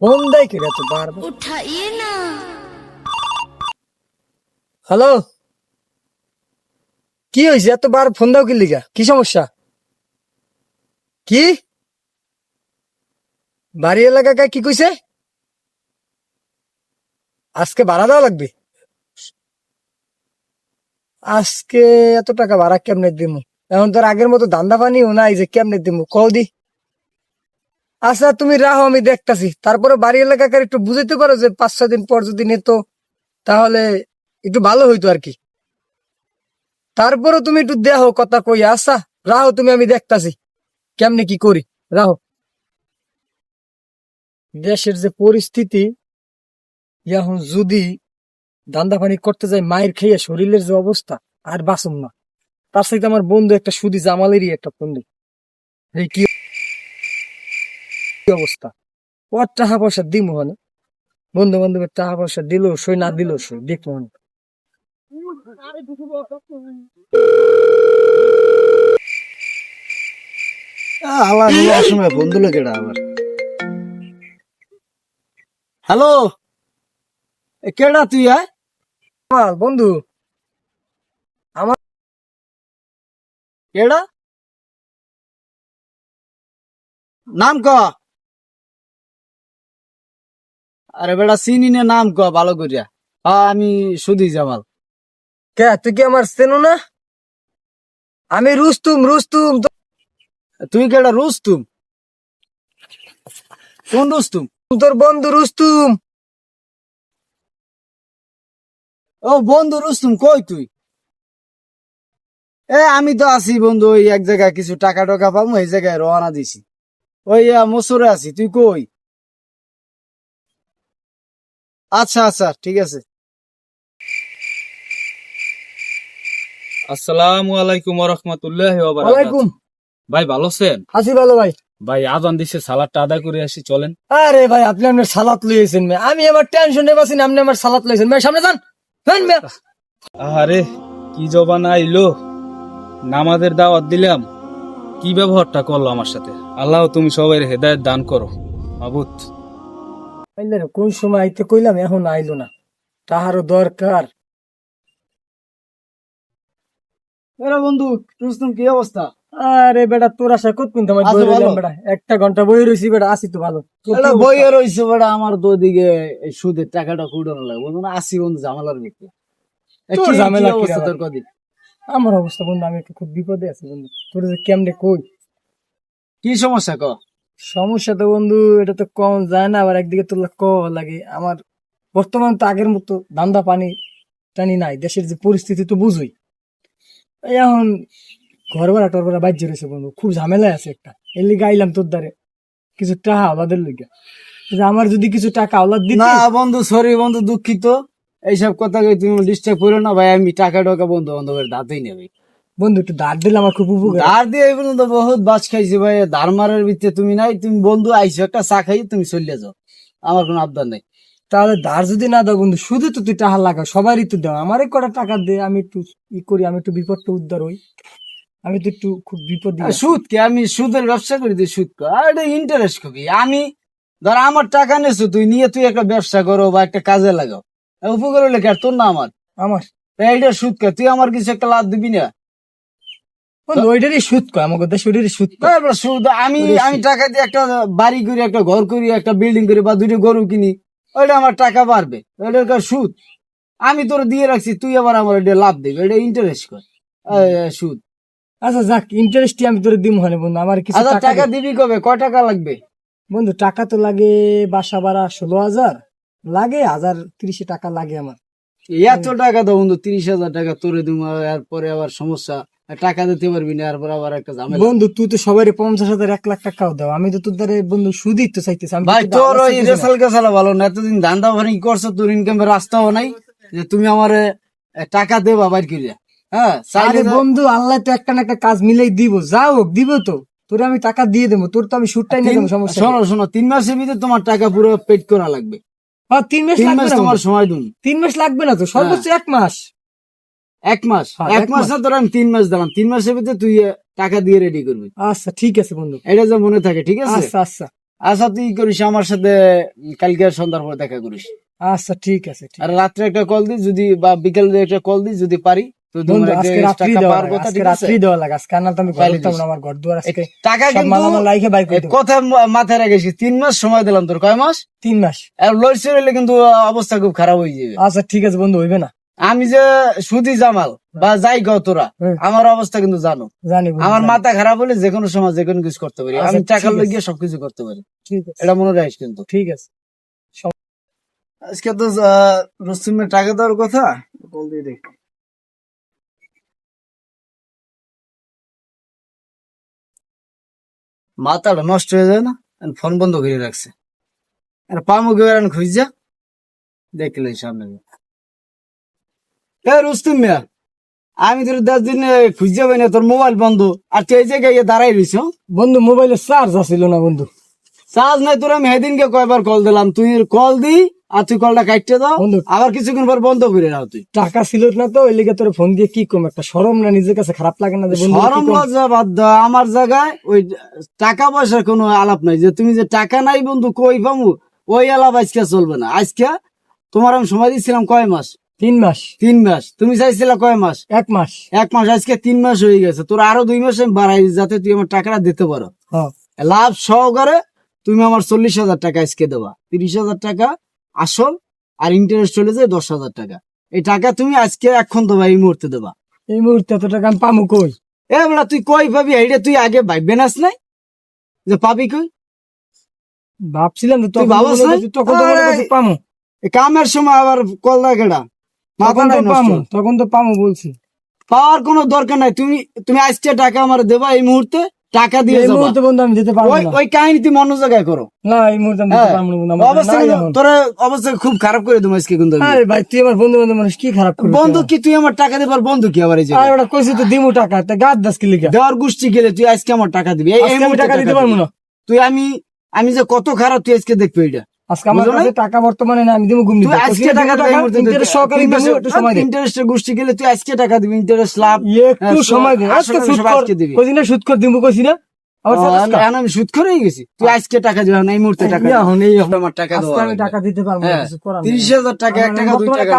Phone তো উঠাইয়ে না। Hello? কি হয়েছে? এত বার ফোন দাও কি লিগা? কি সমস্যা? কি? বাড়ি এলাকায় কি কইছে? আজকে ভাড়া দেওয়া লাগবে? আজকে এত টাকা ভাড়া কেমনে দিমু? এখন তোর আগের মতো দান্দা পানিও নাই যে কেমনে দিমু? কও দি। আচ্ছা তুমি রাহো, আমি দেখতাছি। তারপরে বাড়ি এলাকাকার একটু বুঝাইতে পারো যে পাঁচ, ছয় দিন পর যদি নিত, তাহলে একটু ভালো হইতো আর কি। তারপরে তুমি একটু দেখো, কথা কই আচ্ছা রাহো, তুমি, আমি দেখতাছি। কেমনে কি করি? রাহো। দেশের যে পরিস্থিতি, এখন যদি দান্দা পানি করতে যাই, মায়ের খেয়ে শরীরের যে অবস্থা, আর বাঁচুম না। তার সাথে আমার বন্ধু একটা সুদি জামালেরই একটা বন্ধু। কি কি অবস্থা? ওর টাকা পয়সা দিম মানে। বন্ধু বান্ধবের টাকা পয়সা দিল সই, না দিল সই দেখব মানে। হ্যালো? কেডা তুই আয় আমার বন্ধু। কেডা? নাম ক? আরে বেটা চিনি নে নাম ক ভালো করিয়া। হ্যাঁ আমি সুধি জামাল। কে তুই কি আমার চেনো না? আমি রুস্তুম রুস্তুম। তুই কেডা রুস্তুম? কোন রুস্তুম? তোর বন্ধু রুস্তুম। ও বন্ধু রুস্তুম কই তুই? এ আমি তো আছি বন্ধু ওই এক জায়গায় কিছু টাকা টাকা পাবো এই জায়গায় রওনা দিছি। ওই মসুরে আছি তুই কই? আচ্ছা আচ্ছা ঠিক আছে। আসসালামু আলাইকুম রহমতুল্লাহ ওয়ালাইকুম। ভাই ভালো আছেন? আছি ভালো ভাই। ভাই আজান দিছে সালাদটা আদায় করে আসি চলেন। আরে ভাই আপনি আপনার লইয়েছেন আমি আমার টেনশন নেই বাসিন আপনি আমার সালাত লইয়েছেন মে সামনে যান। আরে কি জবান আইলো। নামাজের দাওয়াত দিলাম। কি ব্যবহারটা করল আমার সাথে? আল্লাহ তুমি সবাই হেদায়েত দান করো। মাবুত আইলে রে, কোন সময় আইতে কইলাম এখন আইলো না। তাহারও দরকার। এরা বন্ধু রুস্তুম কি অবস্থা? আরে বেটা তোর আশা কত কিন্তু আমার বই রইলাম ভালো? বেটা? একটা ঘণ্টা বই রইছি বেটা আসি তো ভালো। এটা? বইয়ে রয়েছে বেটা আমার তো সুদের টাকাটা কুড়ানো লাগে বন্ধু না আসি বন্ধু জামালার ভিতরে। এ, তোর কি- কি ঝামেলা কি তোর আমার অবস্থা বন্ধু আমি একটু খুব বিপদে আছি বন্ধু। তোর কেমনে কই? কি সমস্যা ক? সমস্যা তো বন্ধু, এটা তো কম, যায় না, আবার একদিকে তোর ক লাগে। আমার বর্তমান তো আগের মতো ধান্দা পানি টানি নাই, দেশের যে পরিস্থিতি তো বুঝুই। এখন ঘর ভাড়া টর ভাড়া বাজ্য রয়েছে বন্ধু, খুব ঝামেলায় আছে একটা। এর লিগে আইলাম তোর দ্বারে, কিছু টাকা আওলাদের লিগে। আমার যদি কিছু টাকা আওলাদ দিতে না বন্ধু সরি বন্ধু, দুঃখিত। এইসব কথা তুমি ডিস্টার্ব করো না, ভাই, আমি টাকা টাকা বন্ধু বান্ধবের দাঁতেই নেবে। বন্ধু একটু দাঁত দিলে আমার খুব উপকার ধার দিয়ে এই পর্যন্ত বহুত বাস খাইছি ভাই ধার মারার ভিতরে তুমি নাই তুমি বন্ধু আইসো একটা চা খাই তুমি চলে যাও। আমার কোনো আবদার নাই। তাহলে ধার যদি না দাও বন্ধু শুধু তো তুই টাকা লাগা সবারই তো দাও আমারই কটা টাকা দে আমি একটু ই করি আমি একটু বিপদটা উদ্ধার হই। আমি তো একটু খুব বিপদ সুদ কে আমি সুদের ব্যবসা করি তুই সুদ আর এটা ইন্টারেস্ট কবি আমি ধর আমার টাকা নেছো তুই নিয়ে তুই একটা ব্যবসা করো বা একটা কাজে লাগাও। উপকার হলে কি আর তোর না আমার? আমার? এইটা সুদ কর তুই আমার কিছু একটা লাভ দিবি না? ওইটারই সুদ কয় আমাকে দেশে ওইটারই সুদ আমি আমি টাকা দিয়ে একটা বাড়ি করি একটা ঘর করি একটা বিল্ডিং করি বা দুটো গরু কিনি ওইটা আমার টাকা বাড়বে। ওইটার সুদ? আমি তোর দিয়ে রাখছি তুই আবার আমার এটা লাভ দিবি এটা ইন্টারেস্ট কর সুদ। আচ্ছা যাক ইন্টারেস্টই আমি তোর দিম হয় বন্ধু আমার কিছু আচ্ছা টাকা দিবি কবে? কয় টাকা লাগবে? বন্ধু টাকা তো লাগে বাসা ভাড়া ষোলো হাজার লাগে হাজার তিরিশে টাকা লাগে আমার। এত টাকা দাও বন্ধু তিরিশ হাজার টাকা তোরে দিব এরপরে আবার সমস্যা। টাকা দিতে পারবি না আবার একটা ঝামেলা। বন্ধু তুই তো সবাই পঞ্চাশ হাজার এক লাখ টাকাও দাও। আমি তো তোর দ্বারা বন্ধু সুদই তো চাইতেছি। ভাই তোর ওই রেসাল গেছালা ভালো না এতদিন ধান্দা ভারি করছ তোর ইনকামের রাস্তাও নাই যে তুমি আমার টাকা দেবা বাইর করে হ্যাঁ আরে বন্ধু আল্লাহ তো একটা না একটা কাজ মিলাই দিব। যা হোক দিব তো। তোরে আমি টাকা দিয়ে দেবো তোর তো আমি সুটটাই নিয়ে দেবো সমস্যা শোনো শোনো তিন মাসের ভিতরে তোমার টাকা পুরো পেড করা লাগবে। হ্যাঁ তিন মাস লাগবে তোমার সময় দিন। তিন মাস লাগবে না তো সর্বোচ্চ এক মাস। এক মাস। হ্যাঁ, এক মাস। না তিন মাস দিলাম তিন মাসের ভিতরে তুই টাকা দিয়ে রেডি করবি। আচ্ছা ঠিক আছে বন্ধু। এটা যে মনে থাকে ঠিক আছে? আচ্ছা আচ্ছা। আচ্ছা তুই করিস? আমার সাথে কালকে সন্ধ্যার পর দেখা করিস। আচ্ছা ঠিক আছে আর রাত্রে একটা কল দিস যদি বা বিকেলে একটা কল যদি পারি। কথা মাথায় তিন মাস সময় দিলাম তোর কয় মাস? তিন মাস। আর লড়ছে কিন্তু অবস্থা খুব খারাপ হয়ে যাবে। আচ্ছা ঠিক আছে বন্ধু হইবে না। আমি যে সুদি জামাল বা যাই গাও তোরা আমার অবস্থা কিন্তু জানো। জানি আমার মাথা খারাপ হলে যে কোনো সময় যে কোনো কিছু করতে পারি। আচ্ছা, আমি টাকা। লাগিয়ে সবকিছু করতে পারি। এটা মনে রাখিস কিন্তু। ঠিক আছে। আজকে তো রসুমের টাকা দেওয়ার কথা কল দিয়ে দেখ। মাথাটা নষ্ট হয়ে যায় না ফোন বন্ধ করে রাখছে। আর পামু গেরান খুঁজা দেখলে সামনে রুস্তুম মিয়া আমি তোর দশ দিন খুঁজে পাই না তোর মোবাইল বন্ধ। আর তুই এই জায়গায় দাঁড়াই রইছ বন্ধু মোবাইলে চার্জ আছিল না বন্ধু। চার্জ নাই তোর আমি সেদিনকে কয়বার কল দিলাম। তুই কল দি আর তুই কলটা কাটতে দাও। বন্ধু। আবার কিছুক্ষণ পর বন্ধ করে দাও তুই। টাকা ছিল না তো ওই লিগে তোর ফোন দিয়ে কি কম একটা সরম না নিজের কাছে খারাপ লাগে না সরম লজ্জা বাদ দাও আমার জায়গায় ওই টাকা পয়সার কোনো আলাপ নাই। যে তুমি যে টাকা নাই বন্ধু কই পামু? ওই আলাপ আজকে চলবে না। আজকে তোমার আমি সময় দিচ্ছিলাম কয় মাস? তিন মাস। তিন মাস। তুমি চাইছিলে কয় মাস? এক মাস। এক মাস। আজকে তিন মাস হয়ে গেছে। তোর আরও দুই মাস আমি বাড়াই যাতে তুই আমার টাকাটা দিতে পারো। হ্যাঁ। লাভ সহকারে তুমি আমার চল্লিশ হাজার টাকা আজকে দেবা। তিরিশ হাজার টাকা আসল আর ইন্টারেস্ট চলে যায় দশ হাজার টাকা। এই টাকা তুমি আজকে এখন দেবা এই মুহূর্তে দেবা। এই মুহূর্তে এত টাকা আমি পামু কই? এ বেলা তুই কই পাবি? এইটা তুই আগে ভাববে নাস নাই? যে পাবি কই? ভাবছিলাম তো তুই ভাবছ না? তখন পামু। এ কামের সময় আবার কল মাথা তখন তো নাই পামু তখন তো পামু বলছি। পাওয়ার কোনো দরকার নাই। তুমি তুমি আজকে টাকা আমার দেবা এই মুহূর্তে টাকা দিয়ে এই মুহূর্তে বন্ধু আমি যেতে পারব না। ওই কাহিনী তুমি অন্য জায়গায় করো। না এই মুহূর্তে আমি যেতে হ্যাঁ। পারব না বন্ধু। তোর খুব খারাপ করে দেবো আজকে কিন্তু আরে ভাই তুই আমার বন্ধু বান্ধব মানুষ কি খারাপ করবি বন্ধু কি তুই আমার টাকা দেবার বন্ধু কি আবার এই আর জায়গায়? ওটা তো দিমু টাকা তা গাছ দাস কি লিখা দেওয়ার গোষ্ঠী গেলে তুই আজকে আমার টাকা দিবি। এই- আমি মুহূর্তে টাকা দিতে পারব না। তুই আমি আমি যে কত খারাপ তুই আজকে দেখবি এটা আজকে আমার কাছে টাকা বর্তমানে না আমি দেবো ঘুম তুই আজকে টাকা ইন্টারেস্ট সহকারে দিবি একটু সময় দে। ইন্টারেস্টে গোষ্ঠী গেলে তুই আজকে টাকা দিবি ইন্টারেস্ট লাভ। একটু হ্যাঁ, সময় দে আজকে সুদ কর। আজকে না সুদ কর দিমু কইছি না। আবার ও, চালাস আমি- না। এখন আমি সুদ করেই গেছি। তুই আজকে টাকা দিবি এই মুহূর্তে টাকা এখন এই আমার টাকা আজকে আমি টাকা দিতে পারব না হ্যাঁ। তিরিশ হাজার টাকা এক টাকা দুই টাকা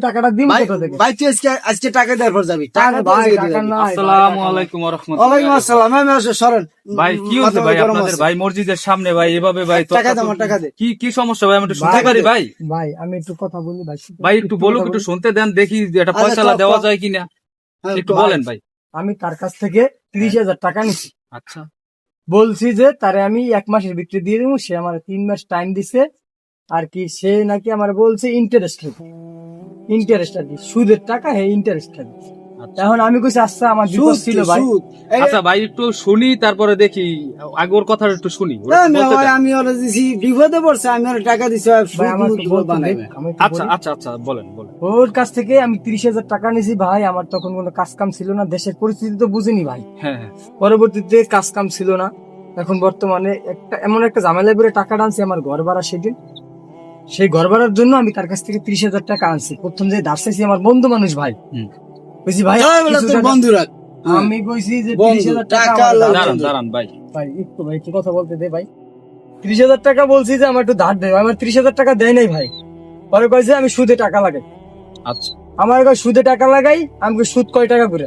টাকাটা দিমু ভাই- কোথা থেকে? ভাই তুই আজকে আজকে টাকা দেওয়ার পর যাবি। টাকা ভাই, দিয়ে টাকা দিবি। নাই, আসসালামু আলাইকুম ওয়া ওয়ালাইকুম আসসালাম আমি আসলে সরেন। ভাই কি হচ্ছে ভাই আপনাদের? ভাই মসজিদের সামনে ভাই এভাবে ভাই টাকা তর্ক- টাকা দে। কি কি সমস্যা ভাই? আমি একটু শুনতে পারি ভাই? ভাই আমি একটু কথা বলি ভাই ভাই একটু বলুক একটু শুনতে দেন দেখি এটা আচ্ছা, ফয়সালা দেওয়া যায় কিনা। হ্যাঁ, একটু বলেন ভাই। আমি তার কাছ থেকে তিরিশ হাজার টাকা নিছি আচ্ছা বলছি যে, তারে আমি এক মাসের বিক্রি দিয়ে দেবো সে আমার তিন মাস টাইম দিছে আর কি, সে নাকি আমার বলছে ইন্টারেস্ট ইন্টারেস্ট আর কি, সুদের টাকা হ্যাঁ ইন্টারেস্ট আচ্ছা। এখন আমি কইছি আচ্ছা আমার বিপদ ছিল ভাই। আচ্ছা ভাই একটু শুনি তারপরে দেখি। আগে ওর কথা একটু শুনি। আমি ওরা দিছি বিপদে পড়ছে আমি ওরা টাকা দিছি আচ্ছা আচ্ছা আচ্ছা বলেন বলেন। ওর কাছ থেকে আমি তিরিশ হাজার টাকা নিছি ভাই আমার তখন কোনো কাজ কাম ছিল না দেশের পরিস্থিতি তো বুঝিনি ভাই। হ্যাঁ হ্যাঁ। পরবর্তীতে কাজ কাম ছিল না এখন বর্তমানে একটা এমন একটা ঝামেলায় পরে টাকা আনছি আমার ঘর ভাড়া সেদিন। সেই ঘর ভাড়ার জন্য আমি তার কাছ থেকে ত্রিশ হাজার টাকা আনছি। প্রথম যে দার্সাইছি আমার বন্ধু মানুষ ভাই। কইছি ভাই তোর টাকা- বন্ধুরা। আমি কইছি যে বন্ধু, ত্রিশ হাজার টাকা। দাঁড়ান দাঁড়ান ভাই। ভাই একটু ভাই একটু কথা বলতে দে ভাই। ত্রিশ হাজার টাকা বলছি যে আমার একটু ধার দেয় আমার ত্রিশ হাজার টাকা দেয় নাই ভাই। পরে কইছে আমি সুদে টাকা লাগাই। আচ্ছা। আমার কয় সুদে টাকা লাগাই আমি কই সুদ কয় টাকা করে?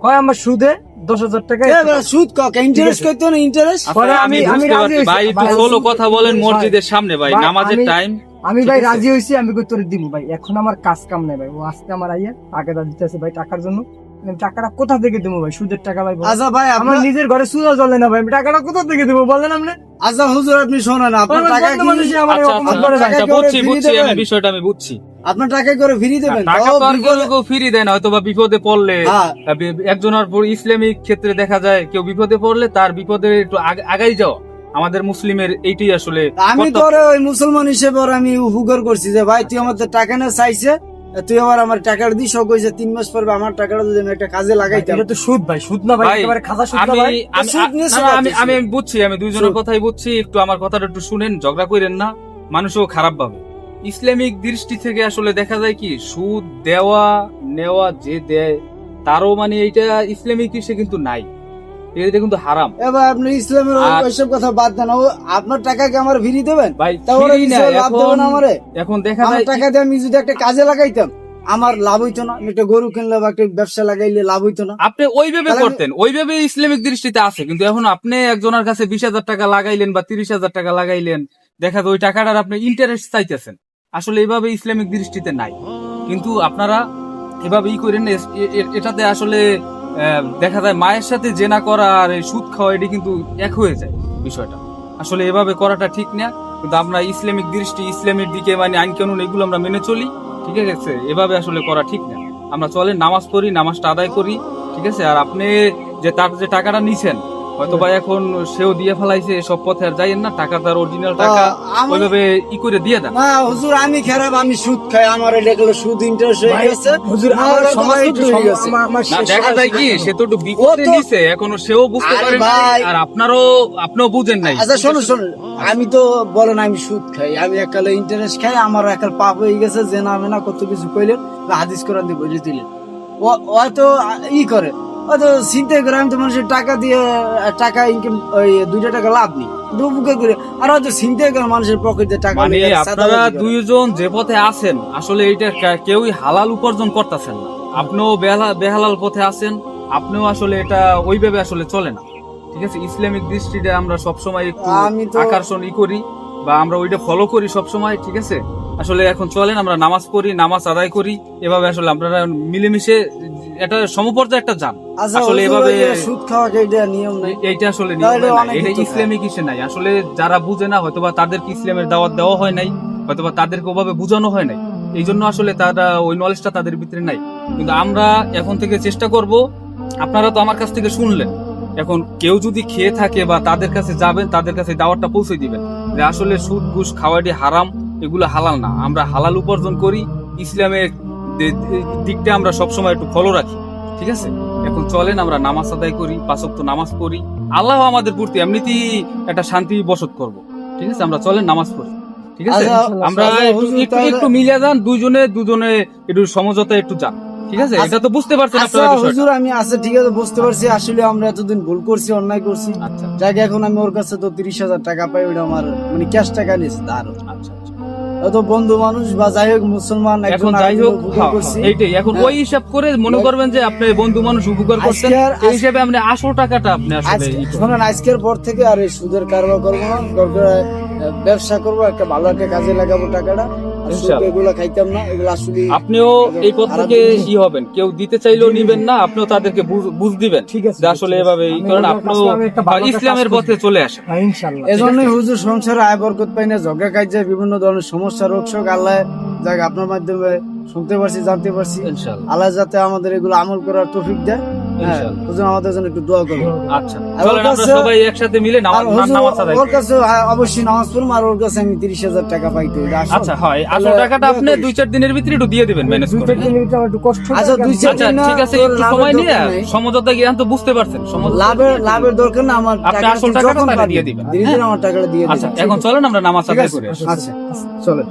কয় আমার সুদে দশ হাজার টাকা সুদ কক ইন্টারেস্ট করতে না ইন্টারেস্ট আচ্ছা, পরে আমি আমি- আমি। ভাই একটু কথা বলেন মসজিদের সামনে ভাই। ভাই, নামাজের টাইম আমি ভাই রাজি হয়েছি আমি কই তোরে দিব ভাই? এখন আমার কাজ কাম নাই ভাই। ও আজকে আমার আইয়া টাকাটা দিতেছে ভাই টাকার জন্য। টাকাটা কোথা থেকে দেবো ভাই? সুদের টাকা ভাই আচ্ছা ভাই আমার নিজের ঘরে সুদা চলে না ভাই। টাকাটা কোথা থেকে দেবো বলেন আপনি? আচ্ছা হুজুর আপনি শোনেন আপনার টাকা কি আমার আচ্ছা আচ্ছা আচ্ছা, বুঝছি বুঝছি আমি বিষয়টা আমি বুঝছি। আপনার টাকা করে ফিরি দেবেন। টাকা তো আর কেউ ফিরি দেয় না হয়তো বা বিপদে পড়লে। হ্যাঁ। একজনের পর ইসলামিক ক্ষেত্রে দেখা যায় কেউ বিপদে পড়লে তার বিপদে একটু আগাই যাও। আমাদের মুসলিমের এইটাই আসলে আমি। তোর ওই মুসলমান হিসেবে ওর আমি উপকার করছি যে ভাই তুই আমার তো টাকা না চাইছে তুই আবার আমার টাকাটা দিস ও কইছে তিন মাস পর আমার টাকাটা যদি আমি একটা কাজে লাগাইতাম। এটা তো সুদ ভাই সুদ না ভাই একেবারে খাজা সুদ না ভাই। আমি আমি আমি বুঝছি আমি দুইজনের। কথাই বুঝছি একটু আমার কথাটা একটু শুনেন ঝগড়া করেন না মানুষও খারাপ ভাবে। ইসলামিক দৃষ্টি থেকে আসলে দেখা যায় কি সুদ দেওয়া নেওয়া যে দেয় তারও মানে এইটা ইসলামিক সে কিন্তু নাই। এটা কিন্তু হারাম। এবার আপনি ইসলামের ওইসব কথা বাদ দেন। আপনার টাকা কি আমার ফিরি দেবেন? ভাই লাভ আমারে? এখন দেখা যায় টাকা দিয়ে আমি যদি একটা কাজে লাগাইতাম আমার লাভ হইতো না। একটা গরু কিনলে বা একটা ব্যবসা লাগাইলে লাভ হইতো না। আপনি ওইভাবে করতেন। ওইভাবে ইসলামিক দৃষ্টিতে আছে। কিন্তু এখন আপনি একজনের কাছে বিশ হাজার টাকা লাগাইলেন বা তিরিশ হাজার টাকা লাগাইলেন দেখা যায় ওই টাকাটার আপনি ইন্টারেস্ট চাইতেছেন। আসলে এভাবে ইসলামিক দৃষ্টিতে নাই। কিন্তু আপনারা এভাবে ই করেন এটাতে আসলে দেখা যায় মায়ের সাথে জেনা করা আর এই সুদ খাওয়া, এটি কিন্তু এক হয়ে যায় বিষয়টা। আসলে এভাবে করাটা ঠিক না, কিন্তু আমরা ইসলামিক দৃষ্টি, ইসলামের দিকে মানে আইন কানুন, এগুলো আমরা মেনে চলি, ঠিক আছে? এভাবে আসলে করা ঠিক না। আমরা চলে নামাজ পড়ি, নামাজটা আদায় করি, ঠিক আছে? আর আপনি যে তার যে টাকাটা নিছেন হয়তো বা এখন সেও দিয়ে ফেলাইছে সব পথে আর যাইয়েন না টাকা তার অরিজিনাল টাকা আমি- ওইভাবে ই করে দিয়ে দেন। না হুজুর আমি খারাপ আমি সুদ খাই আমার এটা গেলো সুদ ইন্টারেস্ট হয়ে গেছে। হুজুর আমার একটু হয়ে গেছে। না দেখা যায় কি সে তো একটু বিপদে নিছে এখনও সেও বুঝতে পারে না আর আপনারও আপনিও বুঝেন নাই। আচ্ছা শোনো শোনো আমি তো বলেন আমি সুদ খাই আমি একালে ইন্টারেস্ট খাই আমার একাল পাপ হয়ে গেছে যে না না কত কিছু কইলেন হাদিস কোরআন দিয়ে বুঝে দিলেন। ও হয়তো ই করে হয়তো চিন্তাই করে আমি তো মানুষের টাকা দিয়ে টাকা ইনকাম ওই দুইটা টাকা লাভ নেই। কিন্তু উপকার করে আর হয়তো চিন্তাই করে মানুষের পকেটে টাকা মানে আপনারা দুইজন যে পথে আছেন আসলে কা- কেউই হালাল উপার্জন করতেছেন না। আপনিও বেহালাল পথে আছেন আপনিও আসলে এটা ওইভাবে আসলে চলে না। ঠিক আছে? ইসলামিক দৃষ্টিতে আমরা সবসময় একটু আকর্ষণ ই করি বা আমরা ওইটা ফলো করি সবসময় ঠিক আছে? আসলে এখন চলেন আমরা নামাজ পড়ি নামাজ আদায় করি। এভাবে আসলে আপনারা মিলেমিশে এটা সমপর্যায়ে একটা যান আচ্ছা আসলে এভাবে সুদ খাওয়া এটা নিয়ম নেই। এইটা আসলে এটা ইসলামিক ইসে নাই। আসলে যারা বুঝে না হয়তোবা তাদেরকে ইসলামের দাওয়াত দেওয়া হয় নাই হয়তোবা তাদেরকে ওভাবে বোঝানো হয় নাই। এই জন্য আসলে তারা ওই নলেজটা তাদের ভিতরে নাই। কিন্তু আমরা এখন থেকে চেষ্টা করব আপনারা তো আমার কাছ থেকে শুনলেন। এখন কেউ যদি খেয়ে থাকে বা তাদের কাছে যাবেন তাদের কাছে দাওয়াতটা পৌঁছে দিবেন। যে আসলে সুদ ঘুষ খাওয়াটি হারাম এগুলো হালাল না। আমরা হালাল উপার্জন করি ইসলামের দিকটা আমরা সবসময় একটু ফলো রাখি ঠিক আছে? এখন চলেন আমরা নামাজ আদায় করি পাঁচক তো নামাজ পড়ি। আল্লাহ আমাদের প্রতি এমনিতেই একটা শান্তি বসত করব ঠিক আছে? আমরা চলেন নামাজ পড়ি ঠিক আছে? আচ্ছা, আমরা আচ্ছা, একটু একটু মিলিয়ে যান দুজনে দুজনে একটু সমঝোতা একটু যান ঠিক আছে? আচ্ছা, এটা তো বুঝতে পারছেন আপনারা হুজুর আমি আচ্ছা ঠিক আছে বুঝতে পারছি। আসলে আমরা এতদিন ভুল করছি অন্যায় করছি। যাকে এখন আমি ওর কাছে তো তিরিশ হাজার টাকা পাই ওটা আমার মানে ক্যাশ টাকা নিয়েছে তার আচ্ছা। অত বন্ধু মানুষ বা যাই হোক মুসলমান এখন যাই হোক হ্যাঁ, এইটাই এখন। ওই হিসাব করে মনে করবেন যে আপনি বন্ধু মানুষ উপকার করছেন এই হিসাবে আপনি আসল টাকাটা আপনি আসলে। শোনেন আজকের পর থেকে আর এই সুদের কারবার করব না ব্যবসা করব একটা ভালো একটা কাজে লাগাবো টাকাটা আর এগুলো খাইতাম না এগুলো আসলে আপনিও এই পথ থেকে ই হবেন। কেউ দিতে চাইলেও নিবেন না আপনিও তাদেরকে বুঝ- দিবেন ঠিক আছে আসলে এভাবে ওদের আপনিও ইসলামের পথে চলে আসেন। হ্যাঁ, ইনশাল্লাহ এজন্যই হুজুর সংসারে আয় বরকত পাই না ঝগড়া কাজে বিভিন্ন ধরনের সমস্যা রোগ শোক আল্লাহ যাক আপনার মাধ্যমে শুনতে পারছি জানতে পারছি। ইনশাআল্লাহ। আল্লাহ যাতে আমাদের এগুলো আমল করার তৌফিক দেয়। হ্যাঁ ইনশাআল্লাহ। হুজুর আমাদের জন্য একটু দোয়া আচ্ছা চলেন আমরা সবাই একসাথে মিলে নামাজ নামাজ আদায় ওর কাছে অবশ্যই নামাজ আর ওর কাছে আমি টাকা পাইতে আচ্ছা হয়। আসল টাকাটা আপনি দুই চার দিনের ভিতরে একটু দিয়ে দিবেন ম্যানেজ করে। একটু কষ্ট আচ্ছা, দুই চার আচ্ছা দিন ঠিক আছে একটু সময় নিয়ে দরকার সমঝোতা গিয়ে তো বুঝতে পারছেন লাভের লাভের দরকার না আমার আপনি টাকাটা আসল দিয়ে দিবেন, ধীরে ধীরে আমার টাকাটা দিয়ে আচ্ছা দিবেন। এখন চলেন আমরা নামাজ আদায় করে। আচ্ছা চলেন।